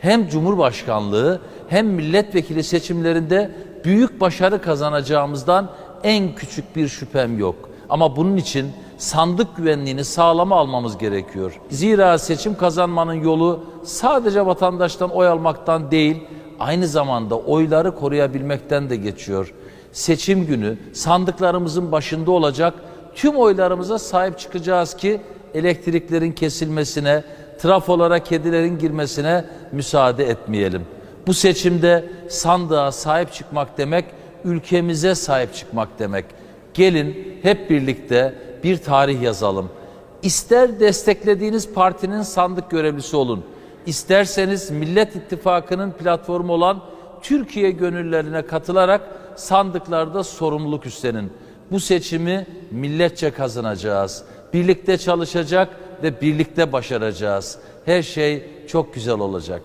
hem Cumhurbaşkanlığı hem milletvekili seçimlerinde büyük başarı kazanacağımızdan en küçük bir şüphem yok. Ama bunun için sandık güvenliğini sağlama almamız gerekiyor. Zira seçim kazanmanın yolu sadece vatandaştan oy almaktan değil, aynı zamanda oyları koruyabilmekten de geçiyor. Seçim günü sandıklarımızın başında olacak tüm oylarımıza sahip çıkacağız ki elektriklerin kesilmesine, trafolara kedilerin girmesine müsaade etmeyelim. Bu seçimde sandığa sahip çıkmak demek, ülkemize sahip çıkmak demek. Gelin hep birlikte bir tarih yazalım. İster desteklediğiniz partinin sandık görevlisi olun. İsterseniz Millet İttifakı'nın platformu olan Türkiye gönüllerine katılarak sandıklarda sorumluluk üstlenin. Bu seçimi milletçe kazanacağız. Birlikte çalışacak ve birlikte başaracağız. Her şey çok güzel olacak.